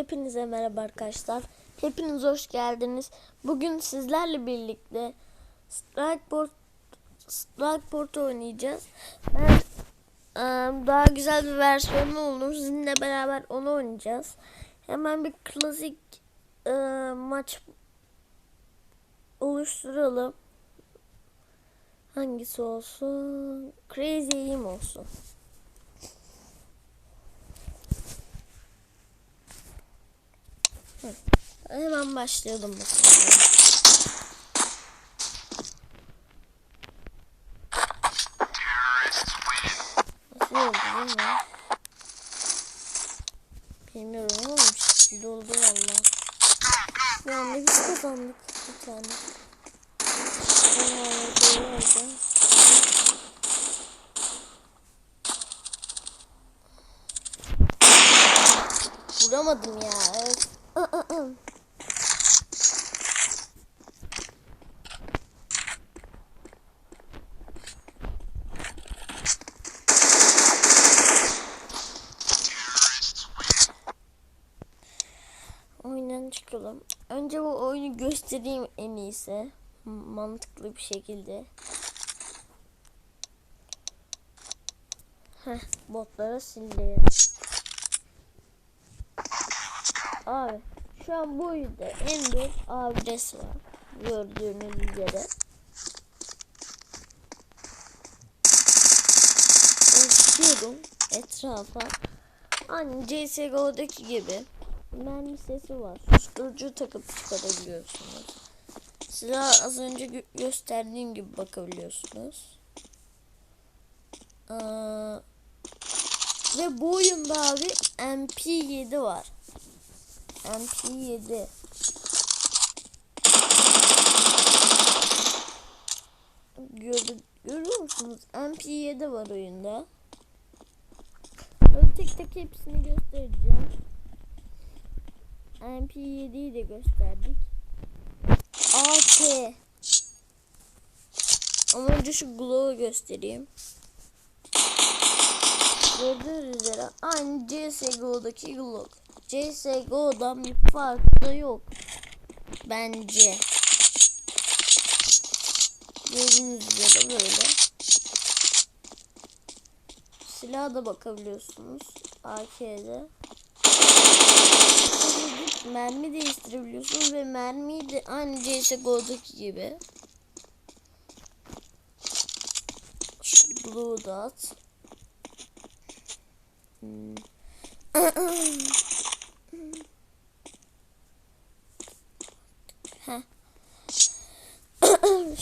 Hepinize merhaba arkadaşlar. Hepiniz hoş geldiniz. Bugün sizlerle birlikte Strikeport Strikeport oynayacağız. Ben daha güzel bir versiyonu olur. Sizinle beraber onu oynayacağız. Hemen bir klasik eee, maç oluşturalım. Hangisi olsun? Crazy Aim olsun. Hemen başlayalım bakalım. Nasıl oldu değil mi? Bilmiyorum ama bir şekilde oldu valla. Bir anda biz kazandık bir tane. Aa, doğru oldu. Vuramadım ya. Evet. Oyundan çıkalım. Önce bu oyunu göstereyim en iyisi. Mantıklı bir şekilde. Heh, botlara sildi. Abi şu an bu oyunda Ender adres var. Gördüğünüz üzere. Bakıyorum etrafa. Aynı CSGO'daki gibi mermi sesi var. Susturucu takıp çıkarabiliyorsunuz. Silah az önce gö- gösterdiğim gibi bakabiliyorsunuz. Aa, ve bu oyunda abi MP7 var. MP7. Gör, görüyor musunuz? MP7 var oyunda. Tek tek hepsini göstereceğim. MP7'yi de gösterdik. AK. Ama önce şu glow'u göstereyim. Gördüğünüz üzere aynı CSGO'daki glow. CSGO'dan bir farkı yok. Bence. Gördüğünüz üzere böyle. Silaha da bakabiliyorsunuz. AK'de. Mermi değiştirebiliyorsunuz ve mermiyi de aynı CSGO'daki gibi. Blue dot. Hmm. Heh.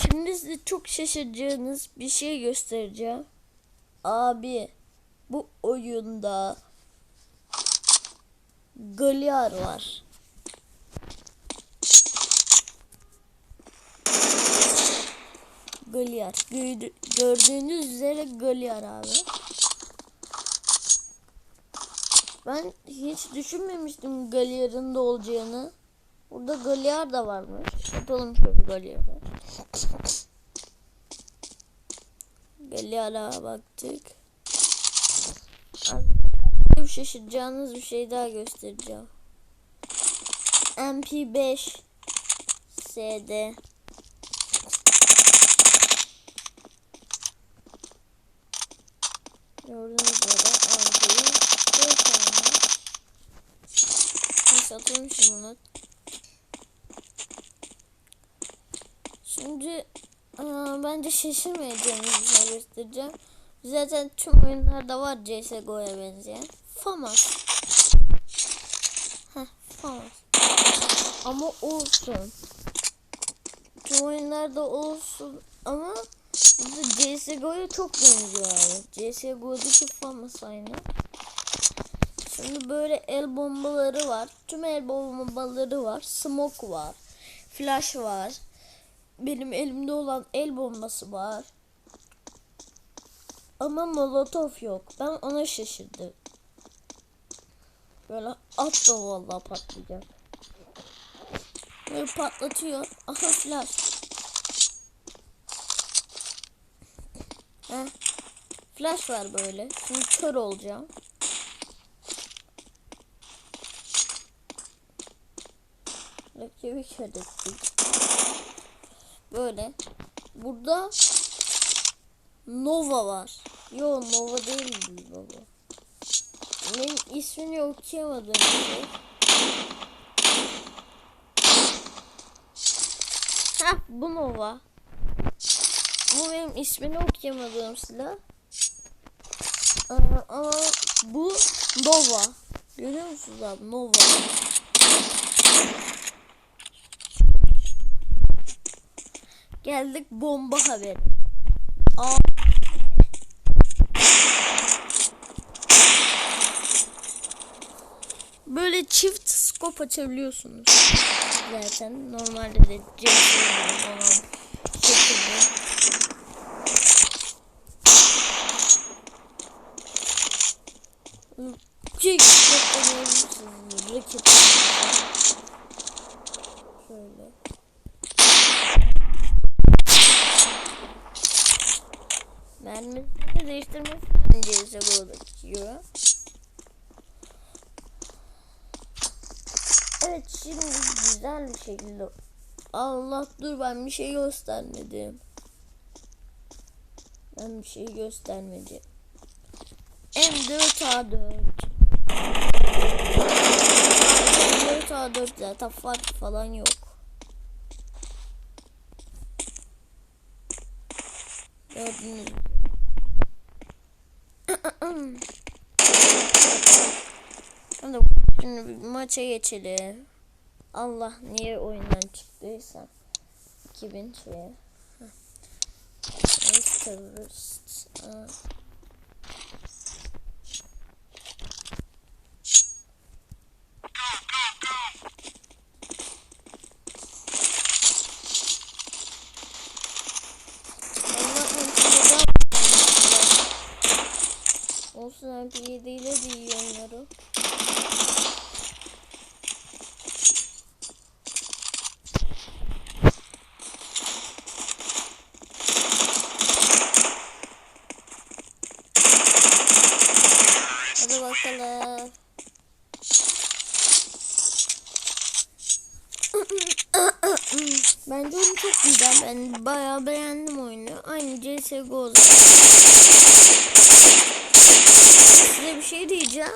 Şimdi size çok şaşıracağınız bir şey göstereceğim. Abi bu oyunda Goliar var. Goliar. Gördü- Gördüğünüz üzere Goliar abi. Ben hiç düşünmemiştim Goliar'ın da olacağını. Burada Goliar da varmış. Atalım şöyle Goliar'a. Goliar'a baktık. Abi, şaşıracağınız bir şey daha göstereceğim. MP5 SD Gördüğünüz üzere MP5 tane. Neyse. Aa, bence şaşırmayacağınız bir şey göstereceğim. Zaten tüm oyunlarda var CSGO'ya benzeyen. FAMAS. Heh, FAMAS. Ama olsun. Tüm oyunlarda olsun ama burada CSGO'ya çok benziyor abi. CSGO'daki FAMAS aynı. Şimdi böyle el bombaları var. Tüm el bombaları var. Smoke var. Flash var. Benim elimde olan el bombası var. Ama molotof yok. Ben ona şaşırdım. Böyle at da vallahi patlayacak. Böyle patlatıyor. Aha flash. Heh. Flash var böyle. Şimdi kör olacağım. Kemik öğrettik. Böyle. Burada Nova var. Yo Nova değil baba. Benim ismini okuyamadım. Heh bu Nova. Bu benim ismini okuyamadığım silah. Ama bu Nova. Görüyor musunuz abi? Nova. Geldik bomba haberi. Aa. Böyle çift skop açabiliyorsunuz. Zaten normalde de cep olan şekilde. Çift skop oynayabilirsiniz. Rakip. Şöyle. Mermisini değiştirmesi bence CSGO'daki gibi. Evet şimdi güzel bir şekilde Allah dur ben bir şey göstermedim. Ben bir şey göstermedim. M4A4 M4A4 zaten fark falan yok. Gördünüz mü? Hadi şimdi bir maça geçelim. Allah niye oyundan çıktıysam. 2000 şuraya. Heh. Evet, terörist. Aa. Allah MP'den Olsun MP7 ile de iyi onları. Hadi bakalım. Bence oyun çok güzel. Ben bayağı beğendim oyunu. Aynı CSGO. Size bir şey diyeceğim.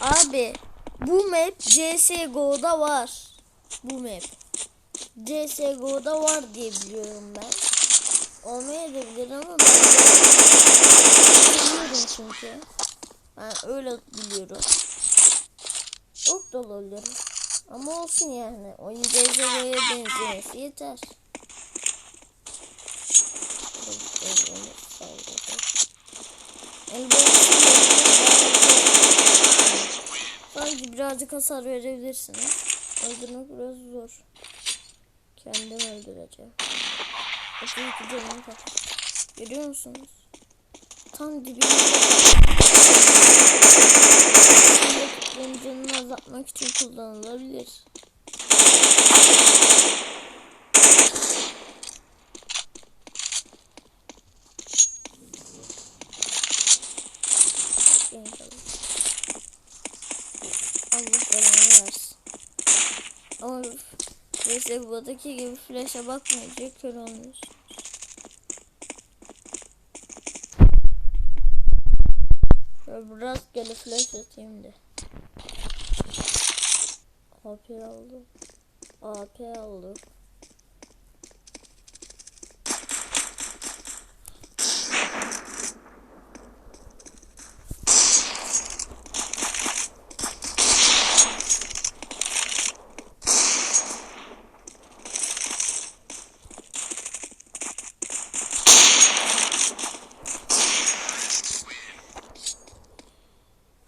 Abi bu map CSGO'da var. Bu map. CSGO'da var diye biliyorum ben. Olmayabilir ama biliyorum çünkü. Ben öyle biliyorum. Çok da olabilir. Ama olsun yani. Oyun CSGO'ya benzemesi yeter. Sadece birazcık hasar verebilirsiniz. Öldürmek biraz zor. Kendim öldüreceğim. 32 canım var. Görüyor musunuz? Tam dibimde. Benim canını azaltmak için kullanılabilir. Allah belanı versin. Ama neyse buradaki gibi flash'a bakmayınca kör olmuş. Rastgele flash atayım da. AP aldım. AP aldım.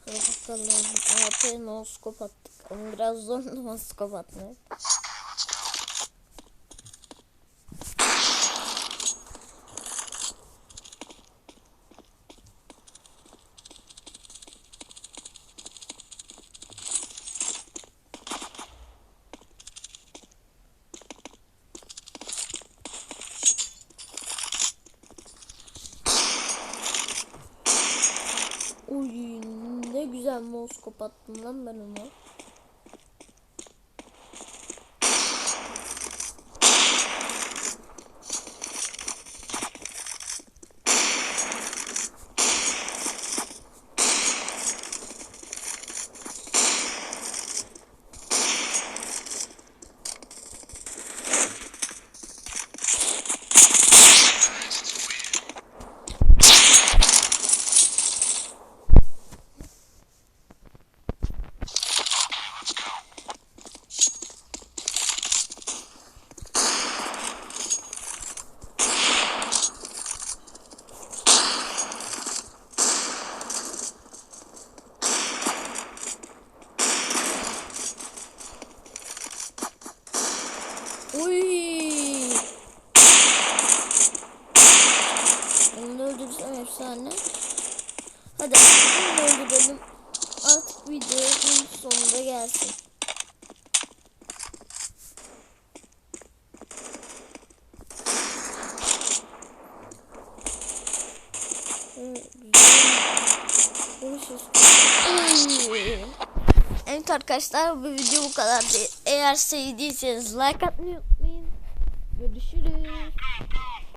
Hadi bakalım. AP no scope attık. Ama biraz zor no scope atmak. Uy ne güzel mouse kapattım lan ben onu. gelsin. Hı, güzel. Görüşürüz. Oy. Arkadaşlar bu video bu kadar. Eğer sevdiyseniz like atmayı unutmayın. Görüşürüz.